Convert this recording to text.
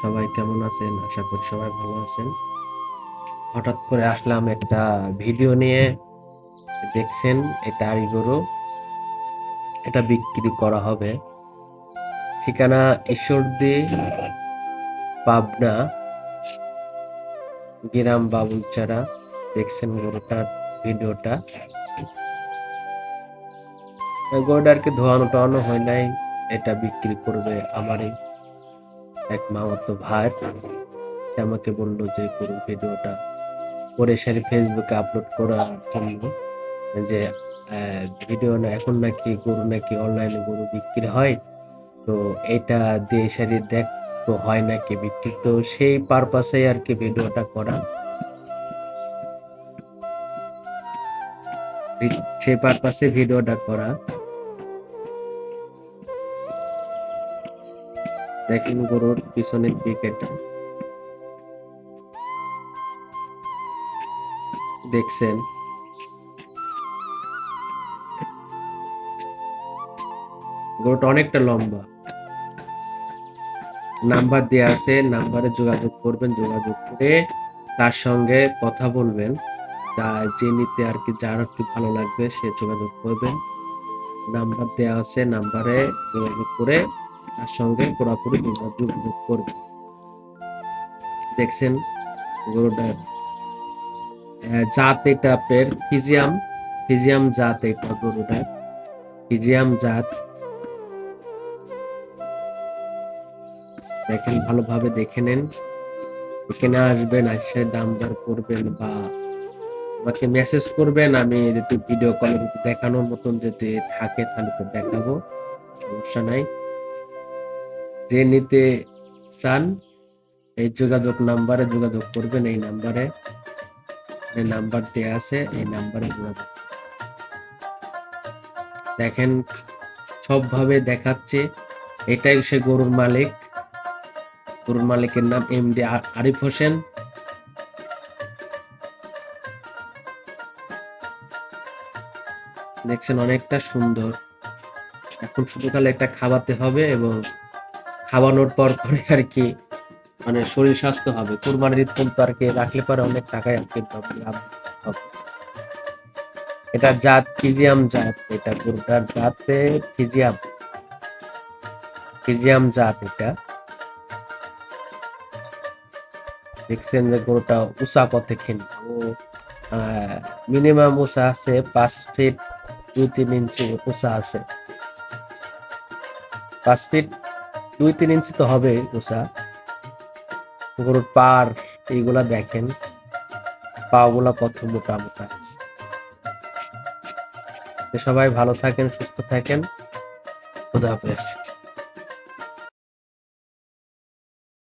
সবাই কেমন আছেন? আশা করি সবাই ভালো আছেন। হঠাৎ করে আসলাম একটা ভিডিও নিয়ে। দেখছেন, এটা আড়ি গরু। এটা বিক্রি করা হবে। ঠিকানা ঈশ্বরদী পাবনা, গ্রাম বাবুলচারা। দেখছেন গরুটার ভিডিওটা। গরুটা আর কি ধোয়ানো টোয়ানো হয় নাই, এটা বিক্রি করবে আমারই। এক মামাতো ভাই সে আমাকে বলল যে, করুন ভিডিওটা। করে সারি ফেসবুকে আপলোড করার জন্য যে ভিডিও না, এখন নাকি গরু নাকি অনলাইনে গরু বিক্রি হয়। তো এটা দিয়ে সারি দেখ, তো হয় নাকি বিক্রি? তো সেই পারপাসে আর কি ভিডিওটা করা। সেই পারপাসে ভিডিওটা করা। দেখেন গরুর পিছনের দিক দেখছেন? গরুটা অনেকটা লম্বা। নাম্বার দেওয়া আছে, নাম্বারে যোগাযোগ করবেন, যোগাযোগ করে তার সঙ্গে কথা বলবেন। তা যে নিতে আর কি, যার একটু ভালো লাগবে সে যোগাযোগ করবেন। নাম্বার দেওয়া আছে, নাম্বারে যোগাযোগ করে তার সঙ্গে পুরোপুরি যোগাযোগ করবেন দেখছেন গরুটার জাত এটা আপনার ফিজিয়াম ফিজিয়াম জাত এটা গরুটার ফিজিয়াম জাত। দেখেন, ভালোভাবে দেখে নেন। এখানে আসবেন আসে দাম দর করবেন বা আমাকে মেসেজ করবেন, আমি যদি ভিডিও কলে দেখানোর মতন যদি থাকে, তাহলে তো দেখাবো। সমস্যা নাই। যে নিতে চান, এই যোগাযোগ নাম্বারে যোগাযোগ করবেন, এই নাম্বারে, এই নাম্বার দেয়া আছে, এই নাম্বারে যোগাযোগ। দেখেন, সবভাবে দেখাচ্ছে, এটাই সে গরুর মালিক। গরুর মালিকের নাম এম এমডি আরিফ হোসেন। দেখছেন, অনেকটা সুন্দর। এখন শুধু খালি একটা খাওয়াতে হবে এবং খাওয়ানোর পর পরে আর কি মানে শরীর স্বাস্থ্য হবে। কোরবানির ঈদ পর্যন্ত আর কি রাখলে পরে অনেক টাকায় আর কি লাভ হবে। এটা জাত ফিজিয়াম জাত, এটা গরুটার জাতে ফিজিয়াম। ফিজিয়াম জাত এটা। দেখছেন যে গরুটা উঁচা পথে খেলে। ও মিনিমাম উঁচা আছে, পাঁচ ফিট দুই তিন ইঞ্চি উঁচা আছে। পাঁচ ফিট দুই তিন ইঞ্চি তো হবে উষা গরুর পার, এইগুলা দেখেন। পা গুলা কত মোটা মোটা। সবাই ভালো থাকেন, সুস্থ থাকেন। খুদা হাফেজ।